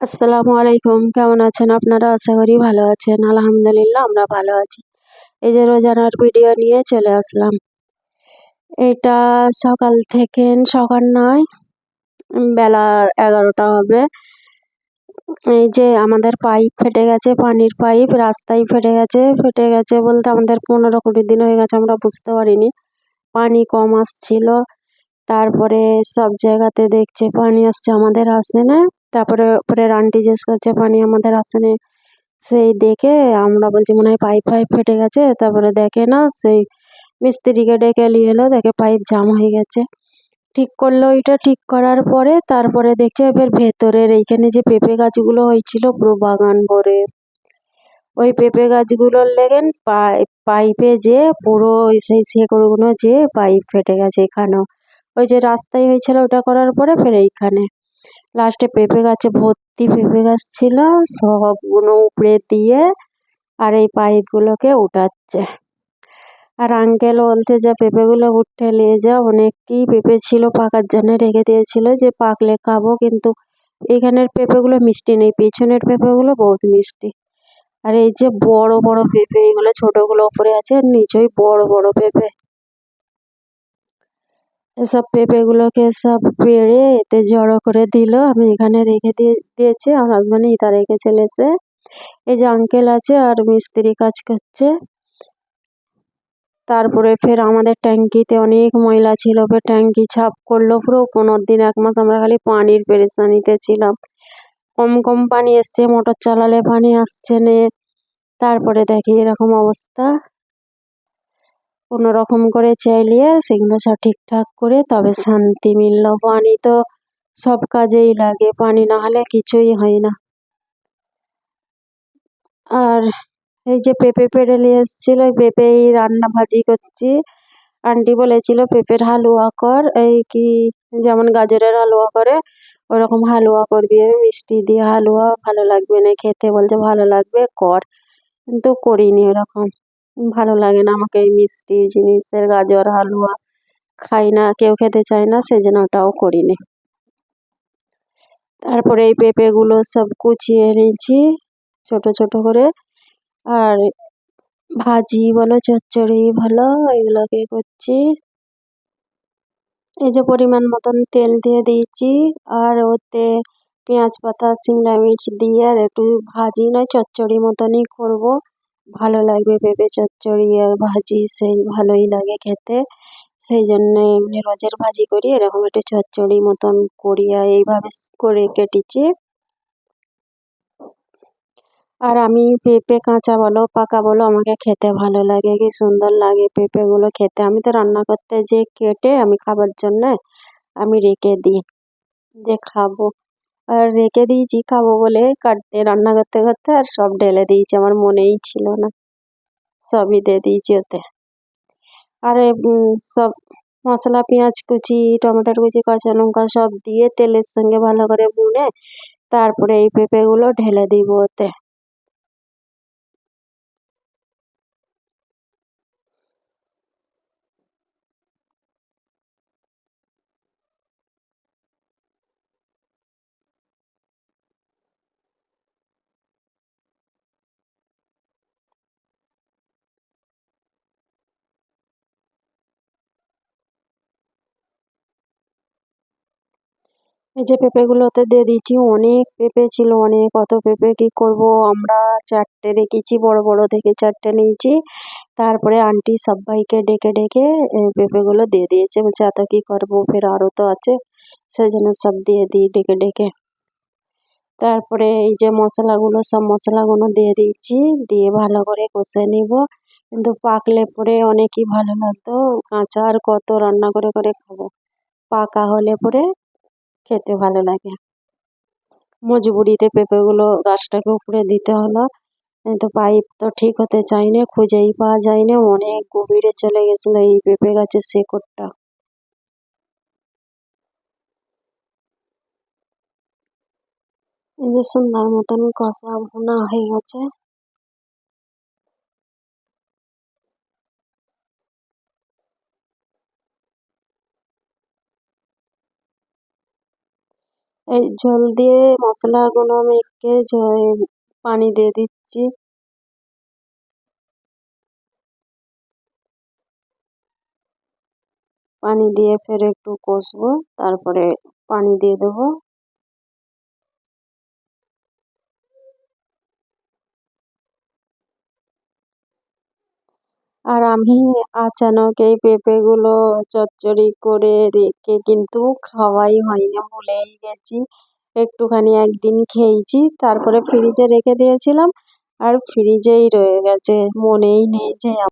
আসসালামু আলাইকুম। কেমন আছেন আপনারা? আশা করি ভালো আছেন। আলহামদুলিল্লাহ, আমরা ভালো আছি। এই যে রোজানার ভিডিও নিয়ে চলে আসলাম। এটা সকাল থেকে সকাল নয়, বেলা এগারোটা হবে। এই যে আমাদের পাইপ ফেটে গেছে, পানির পাইপ, রাস্তায় ফেটে গেছে। ফেটে গেছে বলতে আমাদের পনেরো কুড়ি দিন হয়ে গেছে, আমরা বুঝতে পারিনি। পানি কম আসছিল। তারপরে সব জায়গাতে দেখছে, পানি আসছে আমাদের আসে না তারপরে পরের আন্টি জিজ্ঞেস করছে, পানি আমাদের আসে না সেই দেখে আমরা বলছি মনে হয় পাইপ ফাইপ ফেটে গেছে, তারপরে দেখে না সেই মিস্ত্রিকে ডেকে নিয়ে এলো, দেখে পাইপ জাম হয়ে গেছে। ঠিক করল ওইটা ঠিক করার পরে তারপরে দেখছে এবার ভেতরের এইখানে যে পেঁপে গাছগুলো হয়েছিল পুরো বাগান ভরে। ওই পেঁপে গাছগুলোর লেগেন পাইপে যে পুরো সেই শেকড়গুলো যে পাইপ ফেটে গেছে এখানেও। ওই যে রাস্তায় হয়েছিল ওটা করার পরে ফের এইখানে। লাস্টে পেঁপে গাছে ভর্তি পেঁপে গাছ ছিল, সবগুলো উপড়ে দিয়ে আর এই পাইপগুলোকে উঠাচ্ছে। আর আঙ্কেল বলছে যে, পেঁপেগুলো উঠে নিয়ে যা অনেকই পেঁপে ছিল পাকার জন্য রেখে দিয়েছিল যে, পাকলে খাব। কিন্তু এখানের পেঁপেগুলো মিষ্টি নেই, পেছনের পেঁপেগুলো বহুত মিষ্টি। আর এই যে বড় বড় পেঁপে, এগুলো ছোটগুলো ওপরে আছে, আর নিচেই বড় বড় পেঁপে। এসব পেঁপেগুলোকে সব পেড়ে এতে জড়ো করে দিল। আমি এখানে রেখে দিয়ে দিয়েছি। আর হাজব্যান্ড ইটা রেখে চলেছে এই যে আঙ্কেল আছে আর মিস্ত্রি কাজ করছে। তারপরে ফের আমাদের ট্যাঙ্কিতে অনেক ময়লা ছিল। ফের ট্যাঙ্কি ছাপ করল পুরো। পনেরো দিন এক মাস আমরা খালি পানির পেরেশানিতে ছিলাম। কম কম পানি এসছে, মোটর চালালে পানি আসছে না। তারপরে দেখি এরকম অবস্থা। কোনো রকম করে চাইলিয়ে সেগুলো সব ঠিকঠাক করে, তবে শান্তি মিলল। পানি তো সব কাজেই লাগে, পানি না হলে কিছুই হয় না। আর এই যে পেঁপে পেড়ে নিয়ে এসেছিল পেঁপেই রান্না ভাজি করছি। আন্টি বলেছিল, পেঁপের হালুয়া কর। এই কি, যেমন গাজরের হালুয়া করে, ওরকম হালুয়া করবি। মিষ্টি দিয়ে হালুয়া ভালো লাগবে না খেতে, বলছে ভালো লাগবে, কর। কিন্তু করিনি ওরকম। ভালো লাগে না আমাকে এই মিষ্টি জিনিসের গাজর, হালুয়া খাই না, কেউ খেতে চায় না, সেজন্য ওটাও করিনি। তারপরে এই পেঁপেগুলো সব কুচিয়ে নিয়েছি, ছোট ছোট করে। আর ভাজি বলো, চচ্চড়ি ভালো এগুলোকে করছি। এই যে পরিমাণ মতন তেল দিয়ে দিয়েছি, আর ওতে পেঁয়াজ পাতা, সিমলা মির্চ দিয়ে আর একটু ভাজি নয়, চচ্চড়ি মতনই করব। ভালো লাগবে পেঁপে চচ্চড়ি আর ভাজি, সেই ভালোই লাগে খেতে। সেই জন্যে এমনি রোজের ভাজি করি, এরকম একটু চচ্চড়ি মতন করি আর এইভাবে করে কেটেছি। আর আমি পেঁপে, কাঁচা বলো, পাকা বলো, আমাকে খেতে ভালো লাগে, কি সুন্দর লাগে পেঁপেগুলো খেতে। আমি তো রান্না করতে যে কেটে আমি খাবার জন্য আমি রেখে দিই, যে খাব। আর রেখে দিয়েছি, খাব বলে। কাটতে, রান্না করতে করতে আর সব ঢেলে দিয়েছি, আমার মনেই ছিল না। সবই দিয়ে দিয়েছি ওতে। আর সব মশলা, পেঁয়াজ কুচি, টমেটোর কুচি, কাঁচা লঙ্কা সব দিয়ে তেলের সঙ্গে ভালো করে ভুনে তারপরে এই পেঁপেগুলো ঢেলে দিব ওতে। এই যে পেঁপেগুলোতে দিয়ে দিয়েছি, অনেক পেঁপে ছিল, অনেক। অত পেঁপে, কি করব? আমরা চারটে রেখেছি বড় বড় থেকে চারটে নিয়েছি। তারপরে আন্টি সবাইকে ডেকে ডেকে পেঁপেগুলো দিয়ে দিয়েছে। বলছে, এত কী করব? ফের আরও তো আছে। সেই জন্য সব দিয়ে দিই ডেকে ডেকে। তারপরে এই যে মশলাগুলো, সব মশলাগুলো দিয়ে দিয়েছি। দিয়ে ভালো করে কষে নিব। কিন্তু পাকলে পরে অনেকই ভালো লাগতো। কাঁচা আর কত রান্না করে করে খাব। পাকা হলে পরে খেতে ভালো লাগে। মজবুরিতে পেঁপেগুলো গাছটাকে উপরে দিতে হলো। কিন্তু পাইপ তো ঠিক হতে চায়নি, খুঁজেই পাওয়া যায়নি। অনেক গভীরে চলে গেছিল এই পেঁপে গাছের শেকড়টা। এই যে সুন্দর মতন কষা ভুনা হয়ে গেছে। এই ঝোল দিয়ে মশলাগুলো মেখে পানি দিয়ে দিচ্ছি। পানি দিয়ে ফের একটু কষবো, তারপরে পানি দিয়ে দেবো। আর আমি আচানক এই পেঁপেগুলো চচ্চড়ি করে রেখে কিন্তু খাওয়াই হয়নি, ভুলেই গেছি। একটুখানি একদিন খেয়েছি, তারপরে ফ্রিজে রেখে দিয়েছিলাম আর ফ্রিজেই রয়ে গেছে, মনেই নেই যে